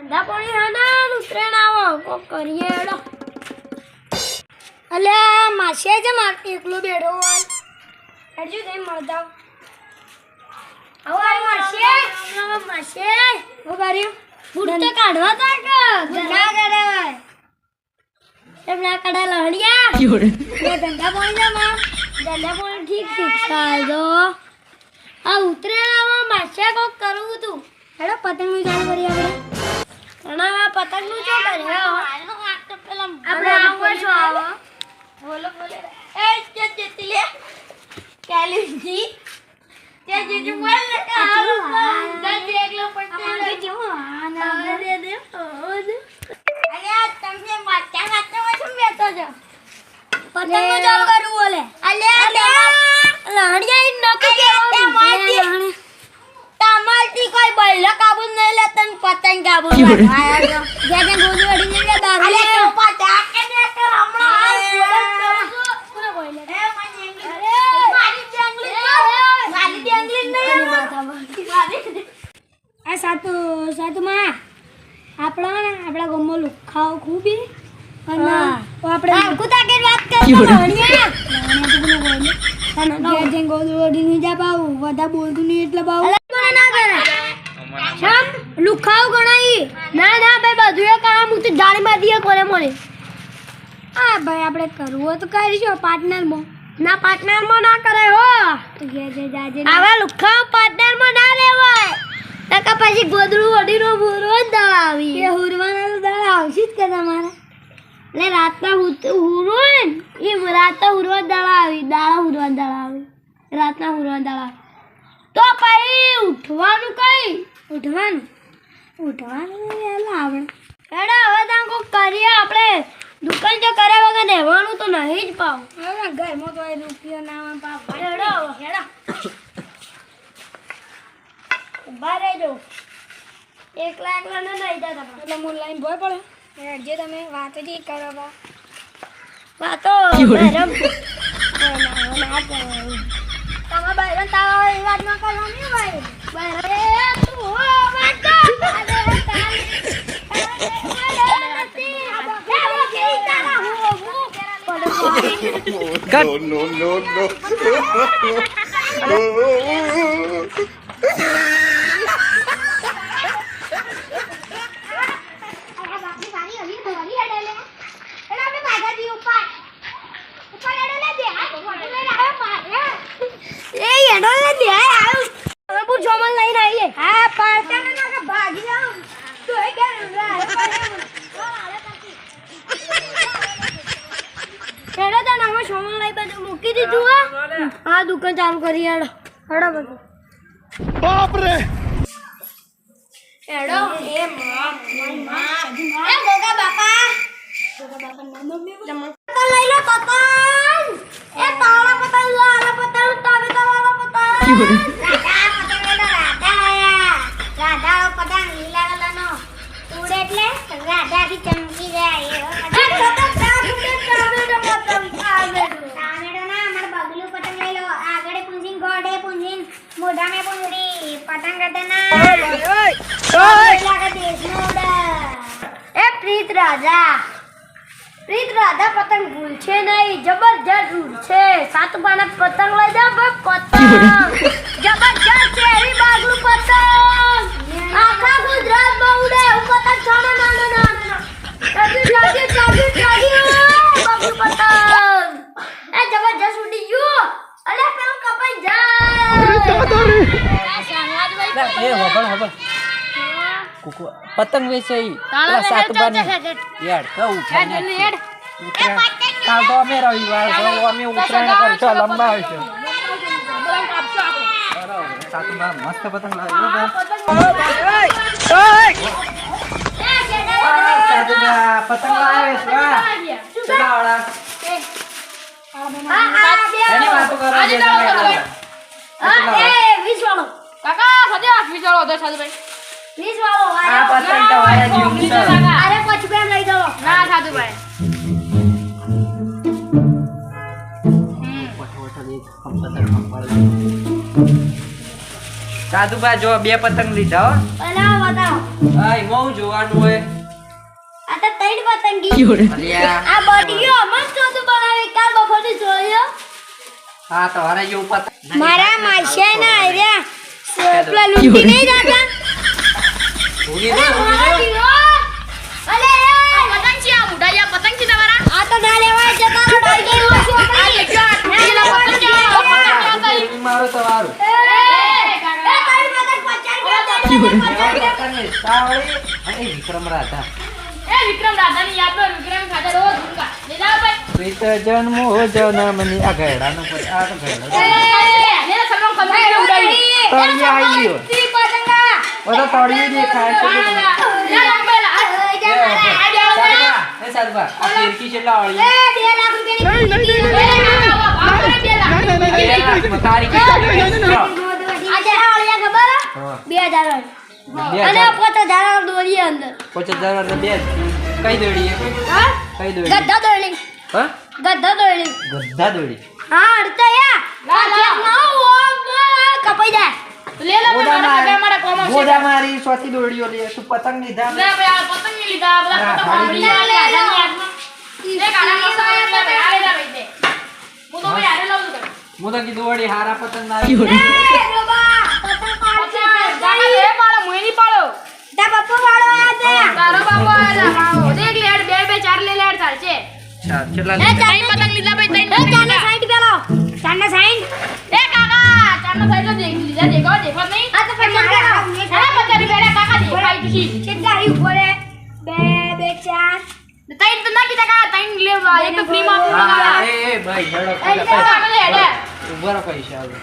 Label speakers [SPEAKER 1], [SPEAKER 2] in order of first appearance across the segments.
[SPEAKER 1] ધંધા પાણી હાના ઉતરેણ આવો કોક કરીએ એડો અલે માસે છે માર એકલો બેડો હોય. હેડજો તે મળતા આવો. આરે માસે માસે ઓ બારી. બુટ તો કાઢવા તો કે? ના કાઢાય એમ ના કાઢા લહડિયા. એ ધંધા પાણી ના માં ધંધા પાણી ઠીક ઠીક સાજો આ ઉતરેણામાં માસે કોક કરવું તું. હેડો પતંગનું ચાલુ કરીએ આપણે ઘણા પતંગનું શું કરે? આપણે આવો છો આવો. બોલો બોલો. એ જે જેતી લે કેલીજી તે જે જે બોલ ને કે આવો દસ એકલો પડતે જો આના દે દે ઓદ અલ્યા તમે વાચા વાચા વાચા બેતો છો પતંગનું ચાલુ કરવું બોલે અલ્યા લહણિયા ઈ નતું કેવાનું તમારથી કોઈ બૈલો કાબુ નહીં લે તને પતંગ કાબુ જ્યાં જ્યાં ગોલી અડી ને દારૂ અલે તો પતા કે ને કે હમણાં કોને બોલે એ મારી જંગલી મારી જંગલી નહીં મારી આ સાતુ સાતુ માં આપણા આપણા ગામમાં લુખાઓ ખૂબી. અને આપણે કુતા કે વાત કરી જા પાવ બધા બોલતું નહીં એટલે ના લુખાવ ના ના ભાઈ બધું એ કામ હું તો જાણી બાંધીએ કોને મળે. હા ભાઈ આપણે કરવું તો કરીશું પાર્ટનરમાં. ના પાર્ટનરમાં ના કરે હો. તો ઘેર જઈ જાજે આવા લુખાવ પાર્ટનરમાં ના લેવાય તકા પછી ગોદડું ઓઢીનો ભૂરો જ દવા આવી એ હુરવાના તો દળ આવશે જ કે તમારે. એટલે રાતના હુરો ને એ રાતના હુરવા દળ આવી દાડા હુરવા દળ આવી રાતના હુરવા દળ આવી તો પછી ઉઠવાનું કઈ? ઉઠવાનું? ઉઠવાનું વહેલા આપણે એડા હવે ત્યાં કોક કરીએ આપણે દુકાન તો કર્યા વગર રહેવાનું તો નહીં જ પાવ હવે ઘરમાં તો રૂપિયો ના પાવ હેડો હેડા ઊભા રહેજો એકલા એકલા ન નહીં જતા એટલે હું ભોય પડે જે તમે વાત જ કરો બા વાતો બહેરમ ના કરવાનું તમે બહેરમ તાવ એ વાત ન કરવાની ભાઈ બહેરમ એ તું હો વાત કર અરે તારી
[SPEAKER 2] No, no, no, no.
[SPEAKER 1] એ એડો લે દે આવ હવે પૂર જોમન લઈને આવીએ હા પાડતા ને ના ભાગી જાવ તો એ કે જોમન લઈ બધું મૂકી દીધું હા. આ દુકાન ચાલુ કરી હેડો. હેડો બધું.
[SPEAKER 2] બાપ રે
[SPEAKER 1] હેડો. એ માં એ ગોગા બાપા. ગોગા બાપા નામ મમ્મી પતંગ લઈ લો પતંગ. એ તાળા પતંગ લાલા પતંગ તાવે તાળા પતંગ. રાધા પતંગ લીલા કલરનો. ઉડે એટલે રાધા થી ચમકી જાય. તાવેડો ના અમાર બગલું પતંગ લઈ લો. આગળ પૂંજીન ગોડે પૂંજીન મોઢામે પૂંજડી પતંગ ગદના એ પ્રીત રાજા. પ્રીત રાધા પતંગ ભૂલશે નહીં જબરજસ્ત છે સાત પાના પતંગ લઈ જાવ પતંગ જબરજસ્ત છે એવી બાગલું પતંગ આખા ગુજરાતમાં ઉડે એવું પતંગ છાનો નાનો નાનો લાગ્યું લાગ્યું લાગ્યું લાગ્યું બાગલું પતંગ એ જબરજસ્ત ઉડી ગયું અરે પેલું કપાઈ જાય
[SPEAKER 3] એ હોબળ હોબળ કુકુ પતંગ વેચે ઈ. પેલા સાતબાની યાર તો. ઉત્તરાયણ કાલ તો અમે રવિવાર તો અમે ઉત્તરાયણ કરશો લંબા હશે બરાબર સાતબા મસ્ત પતંગ લાવ્યો પતંગ લાવે છે ચલાવડા વાતો કરો જે તમે કરો.
[SPEAKER 4] દસ સાધુભાઈ
[SPEAKER 3] આ પતંગ તો વાયા જેવું છે
[SPEAKER 1] અરે પછી બેન લઈ જાઓ.
[SPEAKER 4] ના સાધુભાઈ
[SPEAKER 3] સાધુબા જો બે પતંગ લીધા હો.
[SPEAKER 1] બતાવો.
[SPEAKER 3] આ એમાં જોવાનું હોય.
[SPEAKER 5] આ તો ત્રણ પતંગી. આ બટીયો મસ્ત હતું બનાવી કાલ બપોરથી જોયો.
[SPEAKER 3] હા તમારે જેવું પતંગ
[SPEAKER 5] મારા માસે ના પેલા લૂંટી નહીં જાતા?
[SPEAKER 3] ભૂલી દે ભૂલી દે
[SPEAKER 5] અલે
[SPEAKER 4] પતંગ છે આ મોટા પતંગ છે તમારા
[SPEAKER 5] આ તો ના લેવાય જતા રહો ડાઈ ગઈ
[SPEAKER 4] આ લેજો આ પતંગ છે આ પતંગ છે આ
[SPEAKER 3] ઈ મારો તમારું પતંગની સાવળી અને વિક્રમ રાધા
[SPEAKER 4] એ વિક્રમ રાધાની યાદ વિક્રમ ખાતે રોજ ઊંઘા લીધા ભાઈ
[SPEAKER 3] પ્રીત જન્મો જન્મની આ ઘેડાનો પર આ ઘેડો
[SPEAKER 4] એ ને સગમ ખબર કે ઉડાડી
[SPEAKER 3] આવી ગયો બધો તળિયે દેખાય છે સાદબા, આ ફિરકી? હા.
[SPEAKER 5] બે હજાર અને
[SPEAKER 3] હજાર.
[SPEAKER 5] પોતે હજાર દોરીએ અંદર
[SPEAKER 3] પચાસ હજાર બે. કઈ દોડી કઈ દોડી
[SPEAKER 5] ગદ્દા દોરણી
[SPEAKER 3] હા
[SPEAKER 5] ગદ્દા દોરણી
[SPEAKER 3] ગધા દોડી
[SPEAKER 5] હા અડતા યા કપાઈ જાય
[SPEAKER 4] લે લે મારા મારા કોમો
[SPEAKER 3] મારી મારી સ્વાતી દોડીઓ લે તું પતંગ લીધા?
[SPEAKER 4] લે ભાઈ આ પતંગની લીધા બધા પતંગ વાળી લે. લે લે લે કાળા મસાલા લે ભાઈ આ લે ભાઈ દે. હું તો ભાઈ આને લઉં છું
[SPEAKER 3] હું તો કીધું વળી હારા પતંગ ના આવી.
[SPEAKER 5] એ ડોબા પતંગ
[SPEAKER 4] ગાના લે પાડો મોઈની પાડો.
[SPEAKER 5] તા પપ્પા વાળો આયા
[SPEAKER 4] તારો બાબો આયા માવો દેખ લેડ બે બે ચાર લે લેડ ચાલ છે.
[SPEAKER 3] ચાલ, કેટલા
[SPEAKER 5] એ
[SPEAKER 4] પતંગ લીધા ભાઈ ત્રણ
[SPEAKER 5] એ
[SPEAKER 4] પતંગ
[SPEAKER 5] ચાના
[SPEAKER 4] લીધા.
[SPEAKER 5] સાઈડ પેલો. ચાના
[SPEAKER 4] એ કાકા સાઈડ દેખ લીધા દેખો દેખો નહીં
[SPEAKER 5] આ તો પછી
[SPEAKER 4] હા પચાસ રૂપિયા કાકા દેખાય તું
[SPEAKER 5] કેટલા આવી ઉપર બે બે ચાર.
[SPEAKER 4] ત્રણ તો ના કીધા કાકા ત્રણ લેવા એક તો ફ્રી માં આપું કાકા
[SPEAKER 3] એ, એ, ભાઈ, હેડો, પૈસા.
[SPEAKER 4] કાકા હેડે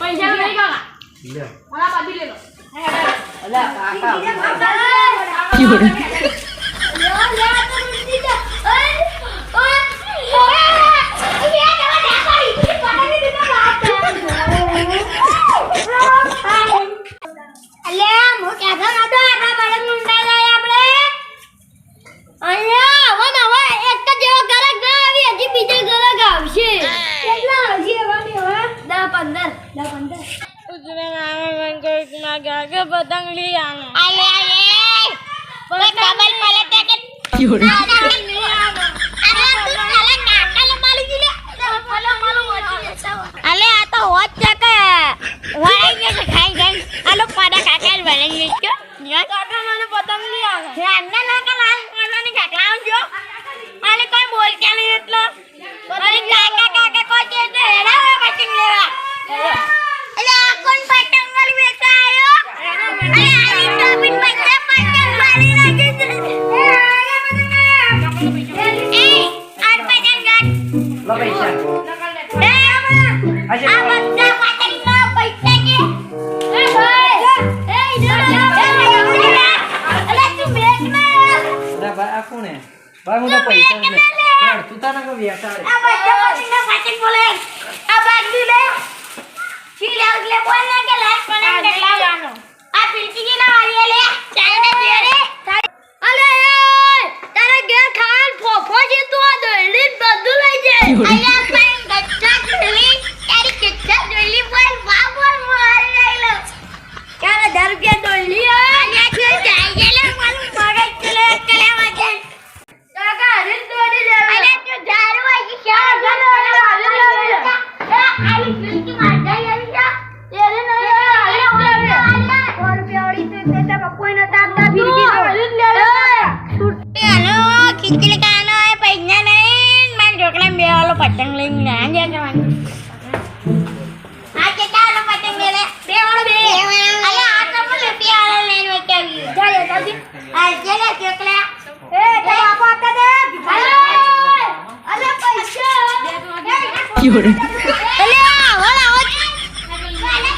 [SPEAKER 3] પૈસા
[SPEAKER 4] કાકા.
[SPEAKER 3] લે.
[SPEAKER 4] મારા બાધી લે લો.
[SPEAKER 3] અલ્યા, કાકા,
[SPEAKER 4] પતંગ લઈ
[SPEAKER 5] અલે અલે કોઈ ખબર પડે તે કે અલે આ તો હોત છે કે ગયો છે ભાઈ
[SPEAKER 3] હે? તો પૈસા લે. યાર, તું તારા કોઈ વેચાડે.
[SPEAKER 5] આ બધા પતંગના પતંગ બોલે આ બાગડી લે ચીલે એટલે બોલ ના કે લાઈટ પણ ને લાવવાનો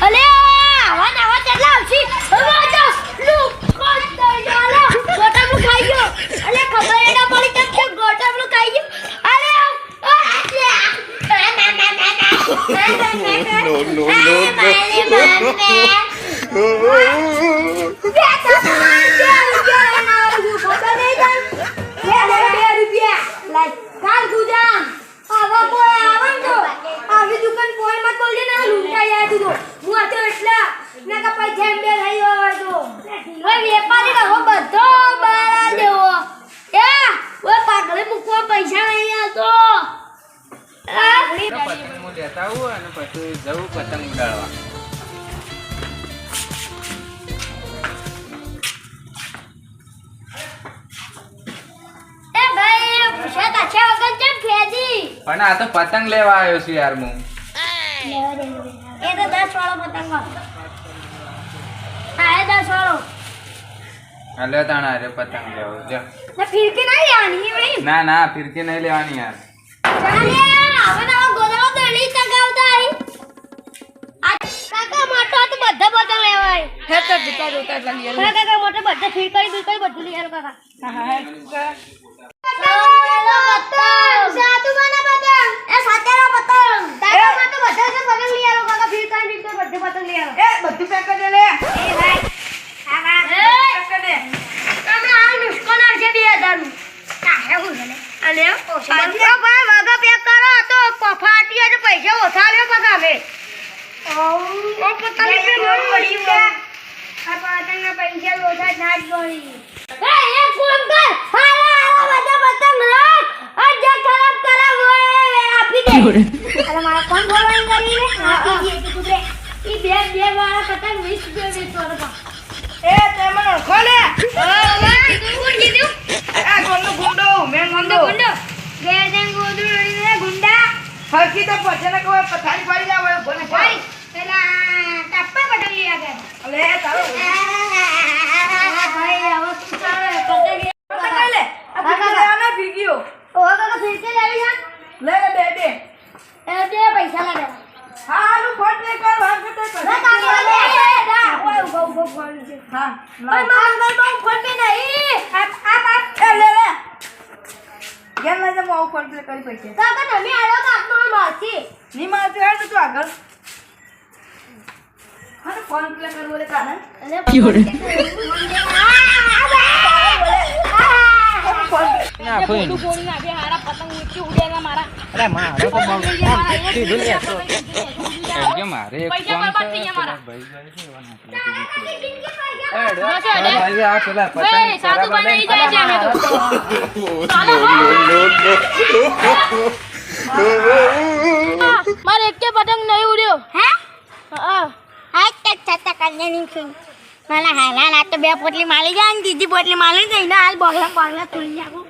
[SPEAKER 5] અલે
[SPEAKER 2] No, no, no,
[SPEAKER 6] પતંગ હું લેતા આવું અને પછી જવું પતંગ ઉડાડવા.
[SPEAKER 1] એ ભાઈ પૂછ્યા તાછા વગર કેમ ખેજી
[SPEAKER 6] પણ આ તો પતંગ લેવા આવ્યો છું યાર હું.
[SPEAKER 1] એ તો દસ વાળો પતંગ હા એ દસ વાળો.
[SPEAKER 6] હલે તાણા અરે પતંગ લેવો જો.
[SPEAKER 1] ને ફિરકી નહીં લેવાની
[SPEAKER 6] ના ના ફિરકી નહીં લેવાની યાર.
[SPEAKER 1] ચાલે હવે પતંગ લેવાય
[SPEAKER 7] હે તો જતા જોતા એટલા લઈ
[SPEAKER 1] હા કાકા મોટે બધે ફીકાઈ બીકાઈ બધું લઈ આવ્યો કાકા.
[SPEAKER 7] હા
[SPEAKER 1] સાતુ મને પતંગ. એ સાતેરો પતંગ. તારામાં તો બધા જ પતંગ લઈ આવ્યો કાકા ફીકાઈ બીકાઈ બધું પતંગ લઈ આવ્યો
[SPEAKER 7] એ બધું પેક કરી લે
[SPEAKER 1] એ ભાઈ કાકા
[SPEAKER 7] પેક કરી દે
[SPEAKER 1] તમે આ નુસ્કો નાખશે 2000 નું કાહે હું ને અને ઓછા ભાઈ વગા પેક કરો તો પફાટી અને પૈસા ઓછા લ્યો પગાવે ઓ પતંગ પે લોન પડી આ પતંગના પૈસા ઓછા ના જ પડી એ એક ફોન કર હાલા હાલા બધા પતંગ રાખ અને જે ખરાબ ખરાબ હોય એ આપી દે અરે મારા કોણ બોલવાની કરી રે દે તું કુદરે ઈ બે બે વાળા પતંગ 20 રૂપિયા વેચવાનો પા
[SPEAKER 7] એ તે મને
[SPEAKER 1] કીધું કીધું
[SPEAKER 7] આ ગોંડો ગુંડો મેં
[SPEAKER 1] ગુંડો.
[SPEAKER 7] ગુંડો
[SPEAKER 1] ગુંડો. ગોદુ લડીને ગુંડા
[SPEAKER 7] હરકી તો પછેને કોઈ પથારી પડી જાવ હોય ભલે
[SPEAKER 1] ભાઈ પેલા ટપ્પા પતંગ લઈ
[SPEAKER 7] અલે તારો.
[SPEAKER 1] ભાઈ હવે શું ચાલે પતંગ
[SPEAKER 7] પતંગ લે આ ફીરકી લેવાના ફીરકીઓ
[SPEAKER 1] ઓ કાકા ફિરકે લેવી છે
[SPEAKER 7] લે લે બે બે
[SPEAKER 1] એ બે પૈસા લાગે
[SPEAKER 7] હા હાલું ફોન પે કર વાત કરતો
[SPEAKER 1] ના કાકા લે ના ઓય ઊભો ઊભો ફોન છે
[SPEAKER 7] હા
[SPEAKER 1] ઓય માર માર બહુ ફોન પે નહીં આપ આપ આપ
[SPEAKER 7] એ લે લે ગેમ લઈ જા હું ફોન પે કરી પૈસે
[SPEAKER 1] કાકા તમે આવો તો આપનો મારતી
[SPEAKER 7] ની મારતી હોય તો તું આગળ
[SPEAKER 6] ના કોઈ
[SPEAKER 7] હારા પતંગ મારા.
[SPEAKER 6] અરે મારો તો બહુ. આમ સીધું લેતો કે મારે એક ફોન. ભાઈ છે. ભાઈ, આ પેલા પતંગ
[SPEAKER 7] સાધુ. જાય છે અમે તો. પતંગ નહીં
[SPEAKER 1] નહીં મારા હાલ આ તો બે પોટલી માલી જાય ને બીજી પોટલી માલી જાય ને, હાલ બગલા, બોગલા તોડી નાખું.